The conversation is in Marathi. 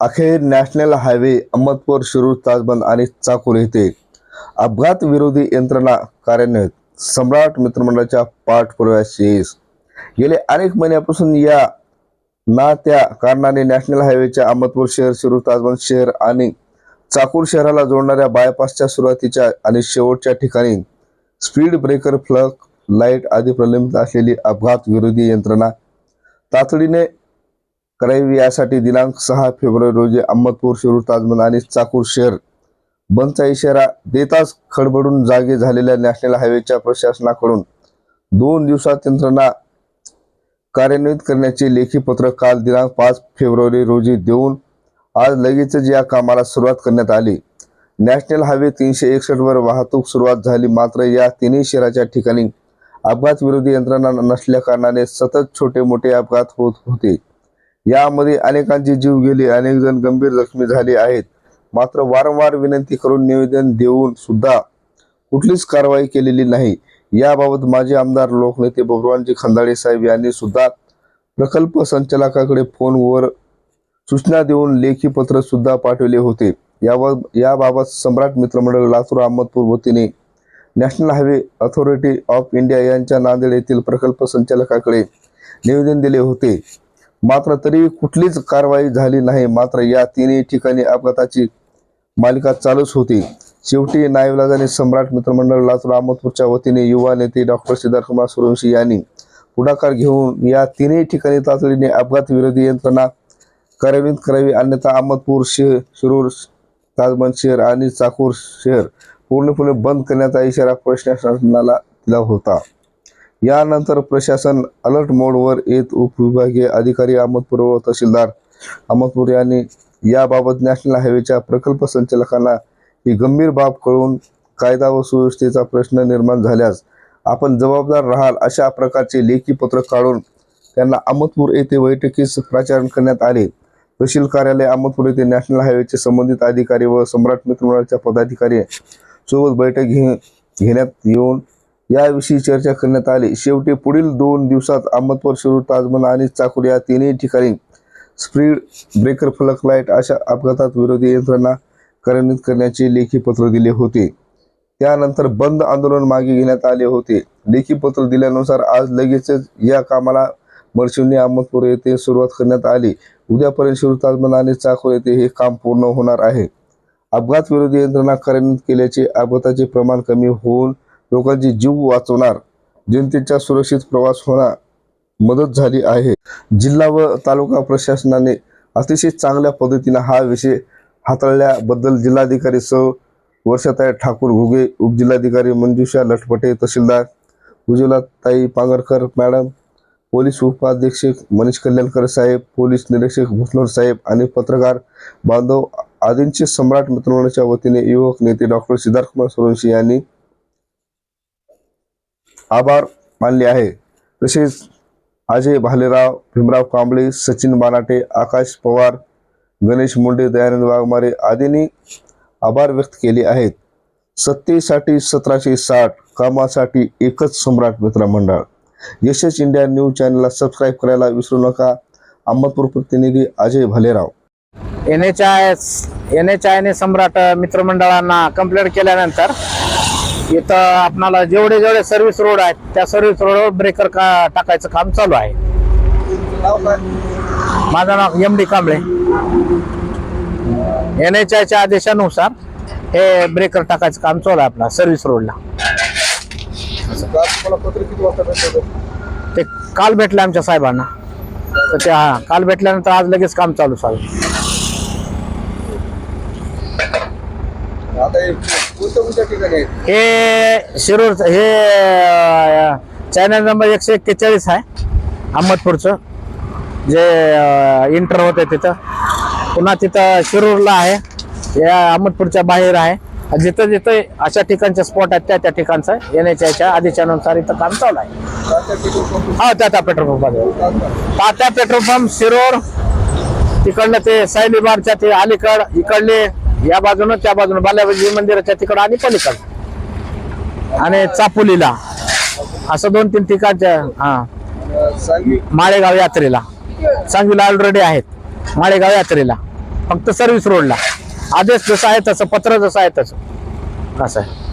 अखेर नॅशनल हायवे अहमदपूर शिरूर ताजबंद आणि चाकूर येथे अपघात विरोधी यंत्रणा कार्यान्वित. सम्राट मित्रमंडळाच्या पाठपुराव्यास यश गेले अनेक महिन्यापासून या ना त्या कारणाने नॅशनल हायवेच्या अहमदपूर शहर शिरूर ताजबंद शहर आणि चाकूर शहराला जोडणाऱ्या बायपासच्या सुरुवातीच्या आणि शेवटच्या ठिकाणी स्पीड ब्रेकर फ्लक लाइट आदी प्रलंबित असलेली अपघात विरोधी यंत्रणा तातडीने करावी यासाठी दिनांक सहा फेब्रुवारी रोजी अहमदपूर शिरूर ताजमहल आणि चाकूर शहर बंदचा इशारा देताच खडबडून जागे झालेल्या नॅशनल हायवेच्या प्रशासनाकडून दोन दिवसात यंत्रणा कार्यान्वित करण्याचे लेखी पत्र काल दिनांक पाच फेब्रुवारी रोजी देऊन आज लगेचच या कामाला सुरुवात करण्यात आली. नॅशनल हायवे तीनशे एकसष्ट वर वाहतूक सुरुवात झाली मात्र या तिन्ही शहराच्या ठिकाणी अपघात विरोधी यंत्रणा नसल्या कारणाने सतत छोटे मोठे अपघात होत होते. यामध्ये अनेकांचे जीव गेले अनेक जण गंभीर जखमी झाले आहेत. मात्र वारंवार विनंती करून निवेदन देऊन सुद्धा कुठलीच कारवाई केलेली नाही. याबाबत माजी आमदार लोकनेते बबरवानजी खंदाडे साहेब यांनी सुद्धा प्रकल्प संचालकाकडे फोनवर सूचना देऊन लेखी पत्र सुद्धा पाठवले होते. याबाबत याबाबत सम्राट मित्रमंडळ लातूर अहमदपूर वतीने national highway authority of India यांच्या नांदेड येथील प्रकल्प संचालकाकडे निवेदन दिले होते. मात्र तरी कुठलीच कारवाई झाली नाही. मात्र या तिन्ही ठिकाणी अपघाताची मालिका चालूच होती. शेवटी नाईलाजाने सम्राट मित्रमंडळ लातूर अहमदपूरच्या वतीने युवा नेते डॉक्टर सिद्धार्थकुमार सूर्यवंशी यांनी पुढाकार घेऊन या तिन्ही ठिकाणी तातडीने अपघात विरोधी यंत्रणा कार्यान्वित करावी. अन्यथा अहमदपूर शहर शिरूर ताजमहल शहर आणि चाकूर शहर पूर्णपणे बंद करण्याचा इशारा प्रशासनाला दिला होता. यानंतर प्रशासन अलर्ट मोडवर येत उपविभागीय अधिकारी अहमदपूर व तहसीलदार अहमदपूर यांनी याबाबत नॅशनल हायवेच्या प्रकल्प संचालकांना ही गंभीर बाब कळून कायदा व सुव्यवस्थेचा प्रश्न निर्माण झाल्यास आपण जबाबदार राहाल अशा प्रकारचे लेखी पत्र काढून त्यांना अहमदपूर येथे बैठकीस प्राचारण करण्यात आले. तहसील कार्यालय अहमदपूर येथे नॅशनल हायवेचे संबंधित अधिकारी व सम्राट मित्रमंडळाच्या पदाधिकारी सोबत बैठक घे घेण्यात येऊन याविषयी चर्चा करण्यात आली. शेवटी पुढील दोन दिवसात अहमदपूर शिरूर ताजमहल आणि चाकूर या तिन्ही ठिकाणी स्पीड ब्रेकर फलक लाइट अशा अपघातात विरोधी यंत्रणा कार्यान्वित करण्याचे लेखी पत्र दिले होते. त्यानंतर बंद आंदोलन मागे घेण्यात आले होते. लेखी पत्र दिल्यानुसार आज लगेचच या कामाला मर्शिवनी अहमदपूर येथे सुरुवात करण्यात आली. उद्यापर्यंत शिरूर ताजमहल आणि चाकूर येथे हे काम पूर्ण होणार आहे. अपघात विरोधी यंत्रणा कार्यान्वित केल्याचे अपघाताचे प्रमाण कमी होऊन लोकांचे जीव वाचवणार जनतेचा सुरक्षित प्रवास होणार मदत झाली आहे. जिल्हा व तालुका प्रशासनाने अतिशय चांगल्या पद्धतीने हा विषय हाताळल्याबद्दल जिल्हाधिकारी सौ वर्षाताई ठाकूर घुगे उपजिल्हाधिकारी मंजुषा लटपटे तहसीलदार उज्ज्वलाताई पांगरकर मॅडम पोलीस उपाध्यक्षक मनीष कल्याणकर साहेब पोलीस निरीक्षक भुसनोर साहेब आणि पत्रकार बांधव आदींचे सम्राट मित्रमंडळाच्या वतीने युवक नेते डॉक्टर सिद्धार्थकुमार सूर्यवंशी यांनी आभार मानले आहे. तसेच अजय भालेराव भीमराव कांबळे सचिन बानाटे आकाश पवार गणेश मुंडे दयानंद वाघमारे आदींनी आभार व्यक्त केले आहेत. सत्तेसाठी सतराशे साठ कामासाठी एकच सम्राट मित्र मंडळ. यशस इंडिया न्यूज चॅनलला सबस्क्राईब करायला विसरू नका. अहमदपूर प्रतिनिधी Ajay Bhalerao. N H I N H आयने सम्राट मित्रमंडळांना कंप्लेंट केल्यानंतर इथं आपणाला जेवढे जेवढे सर्व्हिस रोड आहेत त्या सर्व्हिस रोडवर ब्रेकर का टाकायचं काम चालू आहे. माझं नाव M D Kamble. N H आयच्या आदेशानुसार हे ब्रेकर टाकायचं काम चालू आहे आपला सर्व्हिस रोडला ते काल भेटलं आमच्या साहेबांना. तर ते हा काल भेटल्यानंतर आज लगेच काम चालू चालू हे शिरूर हे चॅनल नंबर एकशे एक्केचाळीस आहे अहमदपूरचं. जे इंटर होते तिथं. पुन्हा तिथं शिरूरला आहे या अहमदपूरच्या बाहेर आहे. जिथं जिथं अशा ठिकाणचे स्पॉट आहेत त्या त्या ठिकाणचं एन एच आयच्या आदेशानुसार इथं काम चालू आहे. हा त्या त्या पेट्रोल पंपात तात्या पेट्रोल पंप शिरोर. तिकडनं ते सायली बारच्या ते अलीकड इकडले या बाजूनं त्या बाजूनं बाल्याबाजी मंदिराच्या तिकडं आणि पलीकडं. आणि चापोलीला. असं दोन तीन ठिकाणच्या हा. माळेगाव यात्रेला. सांगवीला ऑलरेडी आहेत. माळेगाव यात्रेला. फक्त सर्व्हिस रोडला आदेश जसं आहे तसं पत्र जसं आहे तसं. असं आहे.